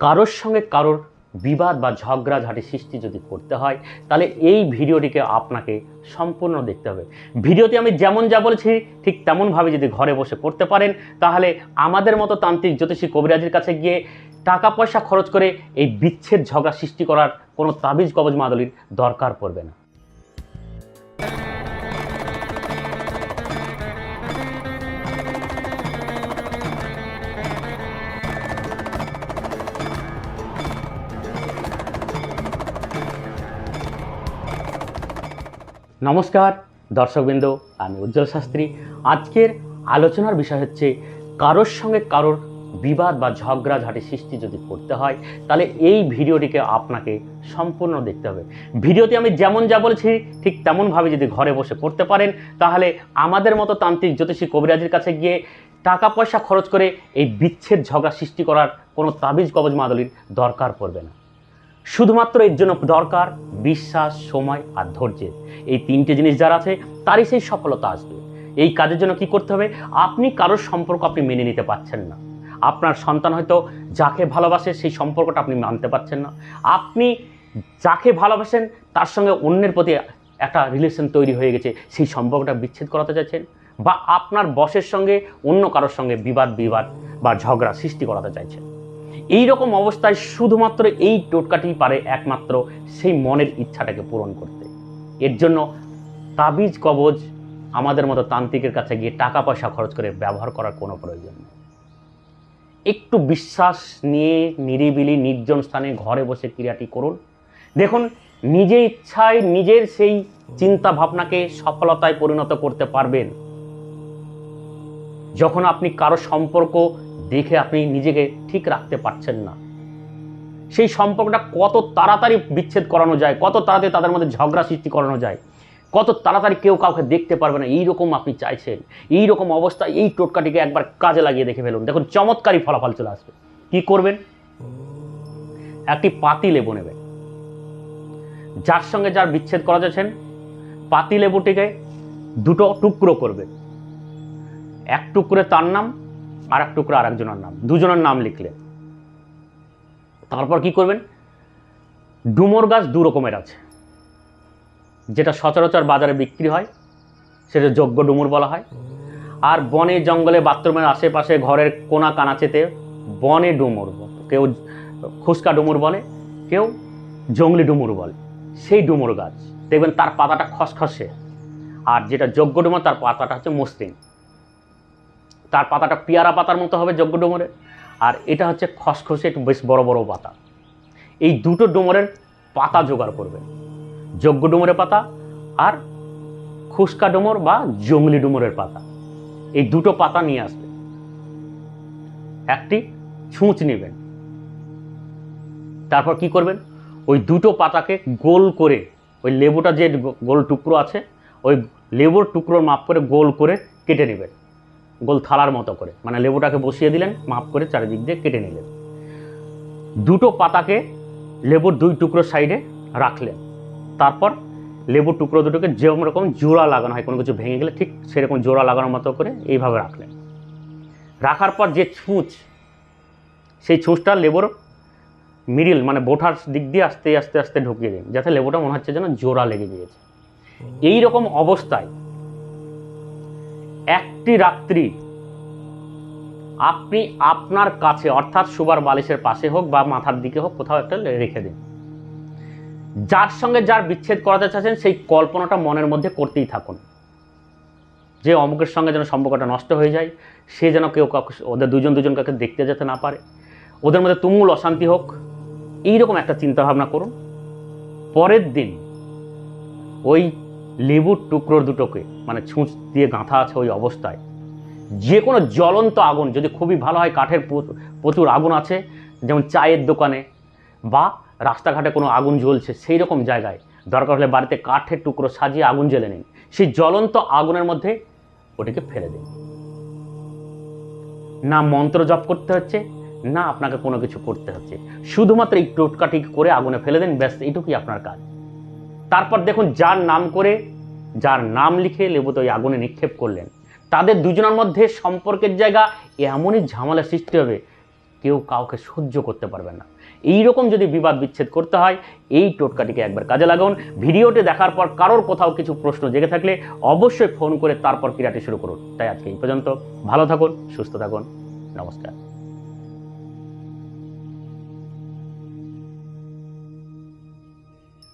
কারোর সঙ্গে কারোর বিবাদ বা ঝগড়াঝাটি সৃষ্টি যদি করতে হয়, তাহলে এই ভিডিওটিকে আপনাকে সম্পূর্ণ দেখতে হবে। ভিডিওতে আমি যেমন যা বলছি, ঠিক তেমনভাবে যদি ঘরে বসে করতে পারেন, তাহলে আমাদের মতো তান্ত্রিক জ্যোতিষী কবিরাজের কাছে গিয়ে টাকা পয়সা খরচ করে এই বিচ্ছেদ ঝগড়া সৃষ্টি করার কোনো তাবিজ কবজ মাদলির দরকার পড়বে না। নমস্কার, দর্শকবৃন্দ, আমি উজ্জ্বল শাস্ত্রী। আজকের আলোচনার বিষয় হচ্ছে, কারোর সঙ্গে কারোর বিবাদ বা ঝগড়াঝাটি সৃষ্টি যদি করতে হয়, তাহলে এই ভিডিওটিকে আপনাকে সম্পূর্ণ দেখতে হবে। ভিডিওতে আমি যেমন যা বলেছি, ঠিক তেমনভাবে যদি ঘরে বসে করতে পারেন, তাহলে আমাদের মতো তান্ত্রিক জ্যোতিষী কবিরাজের কাছে গিয়ে টাকা পয়সা খরচ করে এই বিচ্ছেদ ঝগড়া সৃষ্টি করার কোনো তাবিজ কবজ মাদলির দরকার পড়বে না। শুধুমাত্র এর জন্য দরকার বিশ্বাস, সময় আর ধৈর্যের। এই তিনটে জিনিস যার আছে, তারই সেই সফলতা আসবে। এই কাজের জন্য কি করতে হবে? আপনি কারোর সম্পর্ক আপনি মেনে নিতে পারছেন না। আপনার সন্তান হয়তো যাকে ভালোবাসে সেই সম্পর্কটা আপনি মানতে পারছেন না। আপনি যাকে ভালোবাসেন, তার সঙ্গে অন্যের প্রতি একটা রিলেশন তৈরি হয়ে গেছে, সেই সম্পর্কটা বিচ্ছেদ করাতে চাইছেন? বা আপনার বসের সঙ্গে অন্য কারোর সঙ্গে বিবাদ বিবাদ বা ঝগড়া সৃষ্টি করাতে চাইছেন? এই রকম অবস্থায় শুধুমাত্র এই টোটকাটি পারে একমাত্র সেই মনের ইচ্ছাটাকে পূরণ করতে। এর জন্য তাবিজ কবজ আমাদের মতো তান্ত্রিকের কাছে গিয়ে টাকা পয়সা খরচ করে ব্যবহার করার কোনো প্রয়োজন নেই। একটু বিশ্বাস নিয়ে নিরিবিলি নির্জন স্থানে ঘরে বসে ক্রিয়াটি করুন। দেখুন নিজে ইচ্ছায় নিজের সেই চিন্তা ভাবনাকে সফলতায় পরিণত করতে পারবেন। যখন আপনি কারও সম্পর্ক দেখে আপনি নিজেকে ঠিক রাখতে পারছেন না। সেই সম্পর্কটা কত তাড়াতাড়ি বিচ্ছেদ করানো যায়, কত তাড়াতাড়ি তাদের মধ্যে ঝগড়া সৃষ্টি করানো যায়, কত তাড়াতাড়ি কেউ কাউকে দেখতে পারবে না, এইরকম আপনি চাইছেন এই রকম অবস্থায় এই টোটকাটিকে একবার কাজে লাগিয়ে দেখে ফেলুন। দেখুন চমৎকারী ফলাফল চলে আসবে। কি করবেন? একটি পাতি লেবু নেবেন। যার সঙ্গে যার বিচ্ছেদ করা যাচ্ছেন, পাতি লেবুটিকে দুটো টুকরো করবেন। এক টুকরে তার নাম আর এক টুকরো আর একজনের নাম, দুজনের নাম লিখলে। তারপর কি করবেন? ডুমুর গাছ দু রকমের আছে। যেটা সচরাচর বাজারে বিক্রি হয়, সেটা যোগ্য ডুমুর বলা হয়। আর বনে জঙ্গলে বাথরুমের আশেপাশে ঘরের কোনা কানাচেতে বনে ডুমুর কেউ খুসকা ডুমুর বলে, কেউ জঙ্গলি ডুমুর বলে। সেই ডুমুর গাছ। দেখবেন তার পাতাটা খসখসে। আর যেটা যোগ্য ডুমুর, তার পাতাটা হচ্ছে মসৃণ। তার পাতাটা পেয়ারা পাতার মতো হবে যজ্ঞ ডুমুরের আর এটা হচ্ছে খসখসে একটু বেশ বড় বড় পাতা। এই দুটো ডুমুরের পাতা জোগাড় করবে। যজ্ঞ ডুমুরের পাতা আর খুসকা ডুমুর বা জঙ্গলি ডুমুরের পাতা। এই দুটো পাতা নিয়ে আসবে। একটি ছুঁচ নেবেন। তারপর কি করবেন? ওই দুটো পাতাকে গোল করে, ওই লেবুটা যে গোল টুকরো আছে, ওই লেবুর টুকরোর মাপ করে গোল করে কেটে নেবেন। গোল থালার মতো করে। মানে লেবুটাকে বসিয়ে দিলেন, মাপ করে চারিদিক দিয়ে কেটে নিলেন। দুটো পাতাকে লেবুর দুই টুকরো সাইডে রাখলেন। তারপর লেবুর টুকরো দুটোকে যেরকম রকম জোড়া লাগানো হয়, কোনো কিছু ভেঙে গেলে ঠিক সেরকম জোড়া লাগানোর মতো করে এইভাবে রাখলেন। রাখার পর যে ছুঁচ, সেই ছুঁচটা লেবুর মিডিল মানে বোঠার দিক দিয়ে আস্তে আস্তে আস্তে ঢুকিয়ে দিন, যাতে লেবুটা মনে হচ্ছে যেন জোড়া লেগে গিয়েছে। এই রকম অবস্থায় একটি রাত্রি আপনি আপনার কাছে, অর্থাৎ সুবার বালিশের পাশে হোক বা মাথার দিকে হোক, কোথাও একটা রেখে দিন। যার সঙ্গে যার বিচ্ছেদ করাতে চাচ্ছেন, সেই কল্পনাটা মনের মধ্যে করতেই থাকুন। যে অমুকের সঙ্গে যেন সম্পর্কটা নষ্ট হয়ে যায়, সে যেন কেউ ওদের দুজন দুজন কাউকে দেখতে যেতে না পারে, ওদের মধ্যে তুমুল অশান্তি হোক, এইরকম একটা চিন্তাভাবনা করুন। পরের দিন ওই লেবুর টুকরোর দুটোকে মানে ছুঁচ দিয়ে গাঁথা আছে ওই অবস্থায়। যে কোনো জ্বলন্ত আগুন, যদি খুবই ভালো হয়, কাঠের প্রচুর আগুন আছে, যেমন চায়ের দোকানে বা রাস্তাঘাটে কোনো আগুন জ্বলছে, সেই রকম জায়গায় দরকার হলে বাড়িতে কাঠের টুকরো সাজিয়ে আগুন জ্বেলে নিন। সেই জ্বলন্ত আগুনের মধ্যে ওটিকে ফেলে দিন। না মন্ত্র জপ করতে হচ্ছে, না আপনাকে কোনো কিছু করতে হচ্ছে। শুধুমাত্র এই টোটকাটি করে আগুনে ফেলে দিন, ব্যাস, এইটুকুই আপনার কাজ। তারপর দেখুন যার নাম করে, যার নাম লিখে লেবুত ওই আগুনে নিক্ষেপ করলেন। তাদের দুজনের মধ্যে সম্পর্কের জায়গা এমনই ঝামেলা সৃষ্টি হবে, কেউ কাউকে সহ্য করতে পারবে না। এই রকম যদি বিবাদ বিচ্ছেদ করতে হয়, এই টোটকাটিকে একবার কাজে লাগান। ভিডিওটি দেখার পর কারোর কোথাও কিছু প্রশ্ন জেগে থাকলে অবশ্যই ফোন করে তারপর ক্রিয়াটি শুরু করুন। তাই আজকে এই পর্যন্ত, ভালো থাকুন, সুস্থ থাকুন, নমস্কার।